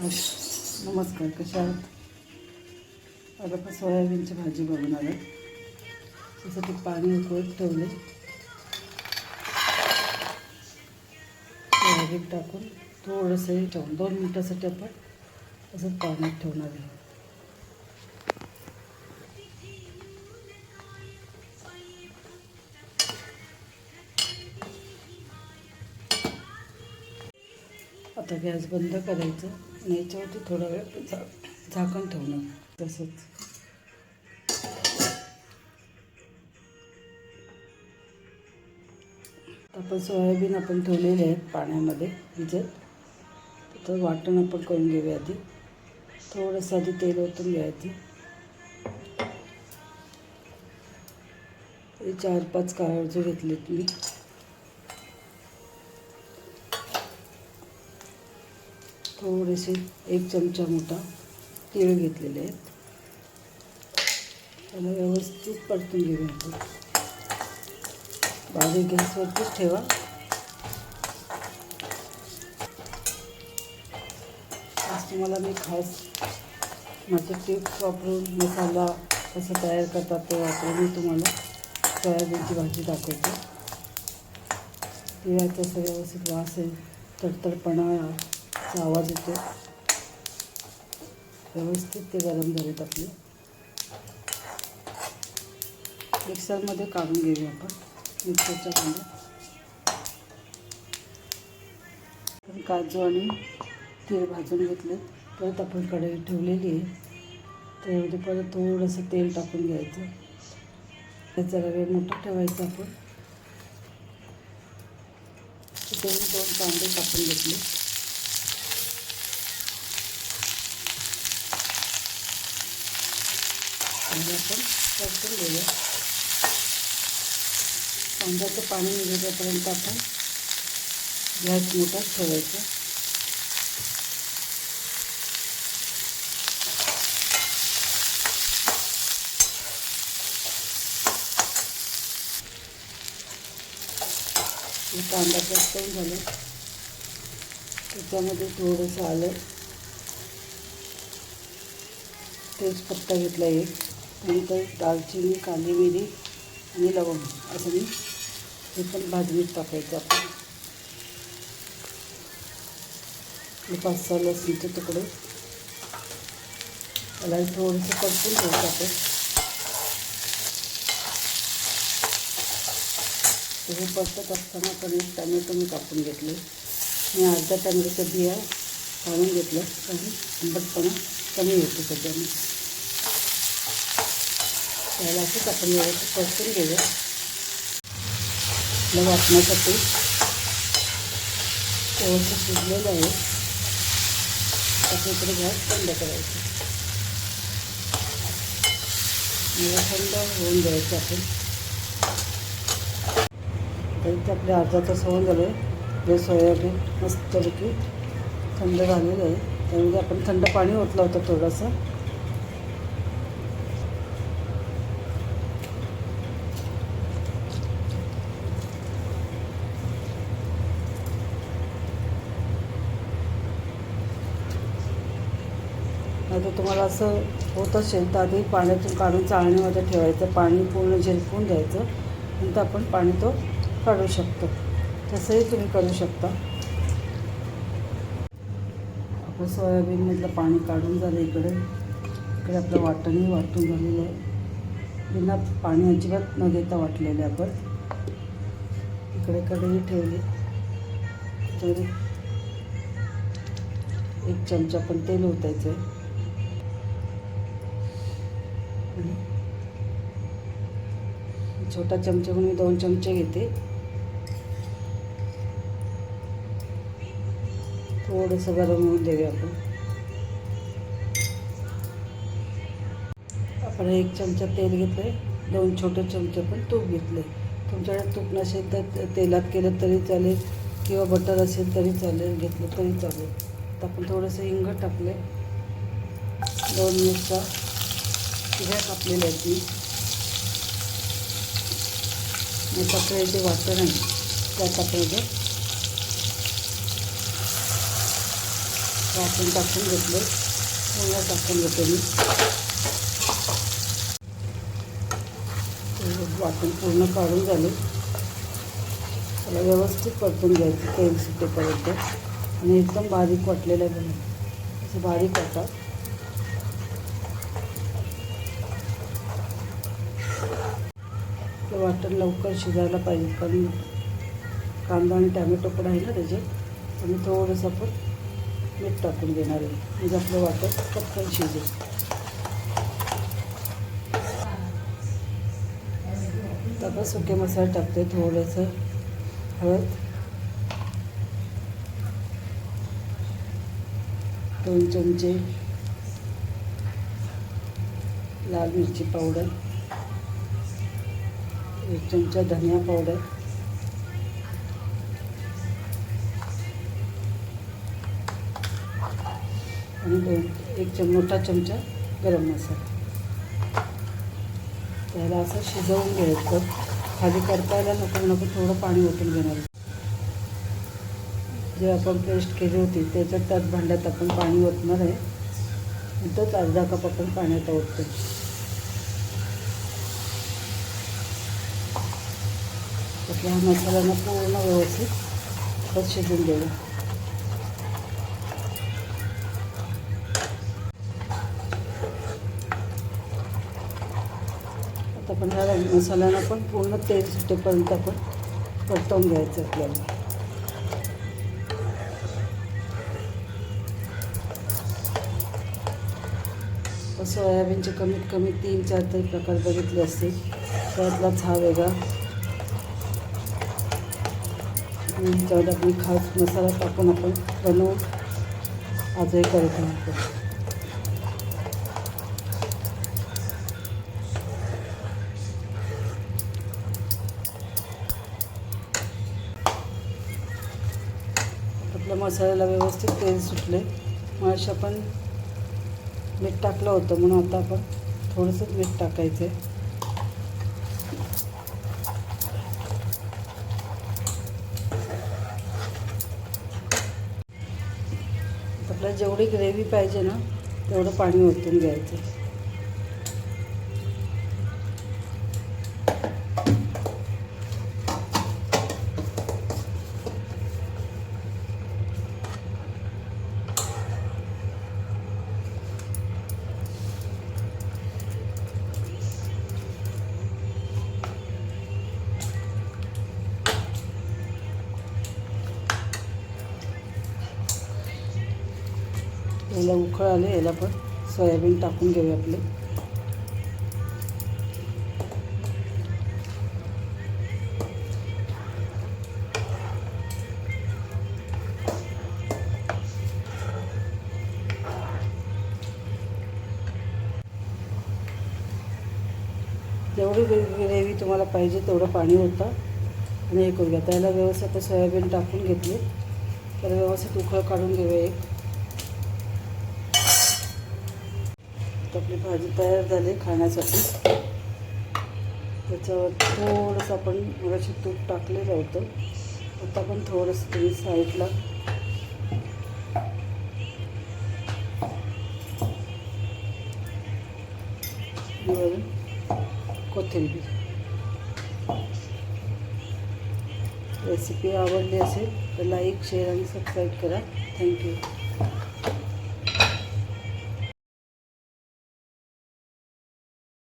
नमस्कार कशा आहात? आता पण सोयाबीनची भाजी बनवणार आहे त्यासाठी पाणी उकळत ठेवले. सोयाबीन टाकून थोडंसं हे ठेवून दोन मिनटासाठी आपण असंच पाण्यात ठेवणार आहे आता गॅस बंद करायचं. आणि याच्यावरती थोडा वेळ झा झाकण ठेवणार तसंच. आपण सोयाबीन आपण ठेवलेले आहेत पाण्यामध्ये भिजत. तर वाटण आपण करून घेऊया आधी. थोडंसं आधी तेल ओतून घ्यायचं हे चार पाच काळजी घेतलेत मी. थोडेसे, एक चमचा मोठा तीळ घेतलेले आहेत. त्याला व्यवस्थित परतून आपण. बारीक गॅसवरतीच ठेवा. आज तुम्हाला मी खास माझे टिप्स वापरून मसाला कसा तयार करतात ते वापरून मी तुम्हाला सोयाबीनची भाजी दाखवते. तिळाचा असं व्यवस्थित वास आहे, तडतडपणा असा आवाज येतो व्यवस्थित ते गरम झालेत आपले. मिक्सरमध्ये काढून घेऊया आपण. मिक्सरच्या कांदा आपण काजू आणि तीळ भाजून घेतले. परत आपण कढई ठेवलेली आहे. त्यामध्ये परत थोडंसं तेल टाकून घ्यायचं. त्याचा वेळ मोठा ठेवायचा आपण. तिथे दोन कांदे टाकून घेतले. आणि आपण परतून घेऊया. कांद्याचं पाणी निघेपर्यंत आपण गॅस मोठा ठेवायचा. कांदा जास्त झालं. त्याच्यामध्ये थोडंसं आलं. तेजपत्ता घेतला एक. नंतर दालचिनी काली मिरी आणि लवंग असं मी हे पण भाजणीत टाकायचं आपण. पाच सहा लसूणचे तुकडे. त्याला थोडंसं परतून घ्यायचं आपण. हे परतत असताना पण एक टमॅटो मी कापून घेतले. मी अर्धा टमॅटोच्या बिया काढून घेतलं. आणि आंबटपणा कमी होतो मी त्याला असंच आपण व्यवस्थित परतून घेऊया. आपलं वाटण्यासाठी व्यवस्थित शिजलेलं आहे. त्याच्या इकडे गॅस थंड करायचं. मला थंड होऊन द्यायचं आपण तरी आपल्या अर्धा तास होऊन झाले. जे सोयाबीन मस्तपैकी थंड झालेलं आहे. त्यामध्ये आपण थंड पाणी ओतलं होतं थोडंसं. आता तुम्हाला असं होत असेल तर आधी पाण्यातून काढून चाळणीमध्ये ठेवायचं पाणी पूर्ण झिरपून द्यायचं नंतर आपण पाणी तो काढू शकतो. तसंही तुम्ही करू शकता. आपलं सोयाबीनमधलं पाणी काढून झालं इकडे. इकडे आपलं वाटणही वाटून झालेलं आहे. बिना पाणी अजिबात न देता आहे आपण. इकडे कडेही ठेवली. तरी एक चमचा पण तेल ओतायचं आहे. छोटा चमचा म्हणून मी दोन चमचे घेते. थोडंसं गरम होऊन देऊया आपण. आपण एक चमचा तेल घेतलं दोन छोटे चमचे पण तूप घेतले तुमच्याकडे तूप नसेल तर तेलात केलं तरी चालेल किंवा बटर असेल तरी चालेल घेतलं तरी चालेल. तर आपण थोडंसं हिंग टाकले दोन मिरच्या. तिघ्या कापलेल्या आहेत मी मग वाटण आहे त्या आपण वाटण टाकून घेतलं पूर्ण टाकून घेते मी. वाटण पूर्ण काढून झाले. त्याला व्यवस्थित परतून घ्यायचं तेल सुटेपर्यंत. आणि एकदम बारीक वाटलेलं आहे असं बारीक वाटा. वाटतं लवकर शिजायला पाहिजे. कारण कांदा आणि टॅमॅटो पण आहे ना त्याच्यात. आणि थोडंसं आपण मीठ टाकून देणार आहे. म्हणजे आपलं वाटण पटकन शिजेल. आता आपण सुके मसाले टाकते थोडंसं हळद. दोन चमचे लाल मिरची पावडर. एक चमचा धनिया पावडर आणि दोन एक चम मोठा चमचा गरम मसाला. त्याला असं शिजवून घ्यायचं. खाली करतायला नको नको थोडं पाणी ओतून घेणार. जे आपण पेस्ट केली होती त्याच्यात त्याच भांड्यात आपण पाणी ओतणार आहे. तोच अर्धा कप आपण पाण्यात ओततो आपल्या हा मसाल्यानं पूर्ण व्यवस्थित खत शिजून द्यावा आता आपण ह्या मसाल्यानं पण पूर्ण तेल सुटेपर्यंत आपण परतवून घ्यायचं आपल्याला. सोयाबीनचे कमीत कमी तीन चार तरी प्रकार बघितले असतील. त्यातलाच हा वेगळा. आणि डबी खास मसाला टाकून आपण बनवून आजही करत राहतो आपल्या मसाल्याला व्यवस्थित तेल सुटले. मग अशा आपण मीठ टाकलं होतं म्हणून आता आपण थोडंसं मीठ टाकायचं आहे आपल्याला जेवढी ग्रेव्ही पाहिजे ना तेवढं पाणी ओतून घ्यायचं. याला उखळ आले याला पण सोयाबीन टाकून घेऊया आपले. जेवढी ग्रेव्ही तुम्हाला पाहिजे तेवढं पाणी होतं आणि हे करूया. त्याला व्यवस्थित सोयाबीन टाकून घेतले. तर व्यवस्थित उखळ काढून घेऊया एक. आपली भाजी तयार झाली खाण्यासाठी. त्याच्यावर थोडंसं आपण मगाशी तूप टाकलेलं होतं. आता पण थोडंसं तुम्ही साईडला कोथिंबीर. रेसिपी आवडली असेल तर लाईक शेअर आणि सबस्क्राईब करा. Thank you.